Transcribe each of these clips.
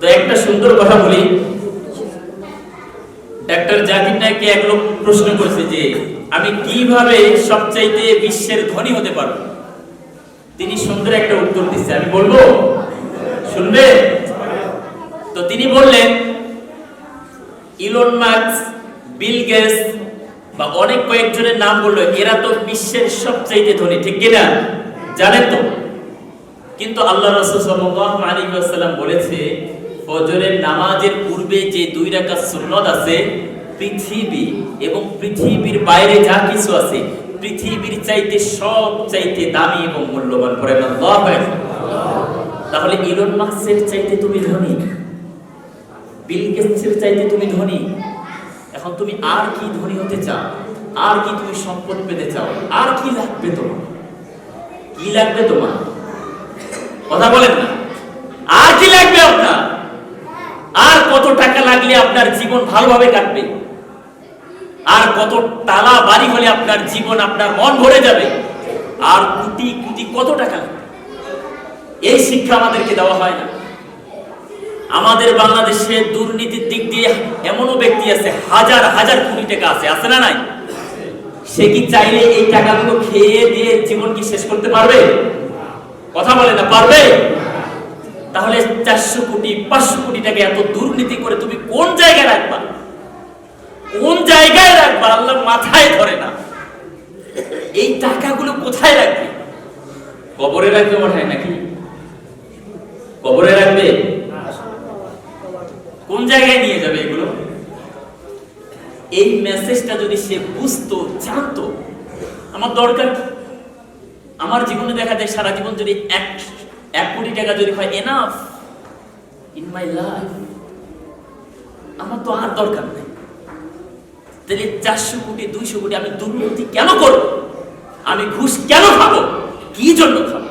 তো একটা সুন্দর কথা বলি। ডাক্তার জাকির নায়ককে এক লোক প্রশ্ন করেছে যে, আমি কীভাবে সবচাইতে বিশ্বের ধনী হতে তিনি সুন্দর একটা উত্তর দিচ্ছে। আমি বলব? শুনবে? তো তিনি বললেন, ইলন মার্কস বিল গেটস বা অনেক কয়েকজনের নাম বলল, এরা তো বিশ্বের সবচাইতে ধনী, ঠিক কিনা? জানেন তো? কিন্তু আল্লাহ রাসূল সাল্লাল্লাহু আলাইহি ওয়াসাল্লাম বলেছে, ফজরের নামাজের পূর্বে যে দুই রাকাত সুন্নত আছে, পৃথিবী এবং পৃথিবীর বাইরে যা কিছু আছে, পৃথিবীর চাইতে সব চাইতে দামি এবং মূল্যবান করে আকবার। তাহলে ইলন মার্কসের চাইতে তুমি ধনী? বিল গেটসের চাইতে তুমি ধনী? এখন তুমি আর কি ধনী হতে চাও? আর কি তুমি সম্পদ পেতে চাও? আর কি লাগবে তোমার? কি লাগবে তোমার? কথা বলেন না। আর কি লাগবে আপনার? আর কত টাকা লাগলে আপনার জীবন ভালোভাবে কাটবে? আর কত তালা বাড়ি হলে আপনার জীবন, আপনার মন ভরে যাবে? আর কোটি কোটি কত টাকা? এই শিক্ষা আমাদেরকে দেওয়া হয় না। আমাদের বাংলাদেশে দুর্নীতির দিক দিয়ে এমনও ব্যক্তি আছে, হাজার হাজার কোটি টাকা আছে। আছে না নাই? সে কি চাইলে এই টাকাগুলো খেয়ে দিয়ে জীবন কি শেষ করতে পারবে? কথা বলে না, পারবে? তাহলে চারশো কোটি, পাঁচশো কোটি টাকা এত দুর্নীতি করে তুমি কোন জায়গায় রাখবা? কোন জায়গায় রাখবা? আল্লাহ মাথায় ধরে না। এই টাকাগুলো কোথায় রাখবে? কবরে রাখবে হয় নাকি? কবরে রাখবে? কোন জায়গায় নিয়ে যাবে এগুলো? এই মেসেজটা যদি সে বুঝতো, জানতো, আমার দরকার? আমার জীবনে দেখা যায় সারা জীবন যদি এক এক কোটি টাকা যদি হয় এনাফ ইন মাই লাইফ আমার তো আর দরকার নেই। তাহলে চারশো কোটি, দুইশো কোটি আমি দুর্নীতি কেন করব? আমি ঘুষ কেন খাব? কি জন্য খাব?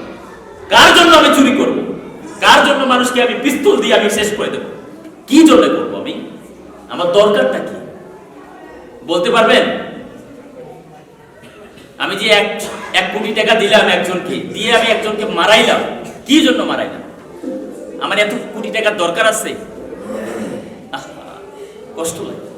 কার জন্য আমি চুরি করব? কার জন্য মানুষকে আমি পিস্তল দিয়ে আমি শেষ করে দেবো? কি জন্য করব আমি? আমার দরকারটা কি? বলতে পারবেন? আমি যে এক এক কোটি টাকা দিলাম একজনকে, দিয়ে আমি একজনকে মারাইলাম, কি জন্য মারাইলাম? আমার এত কোটি টাকার দরকার আছে? কষ্ট লাগে।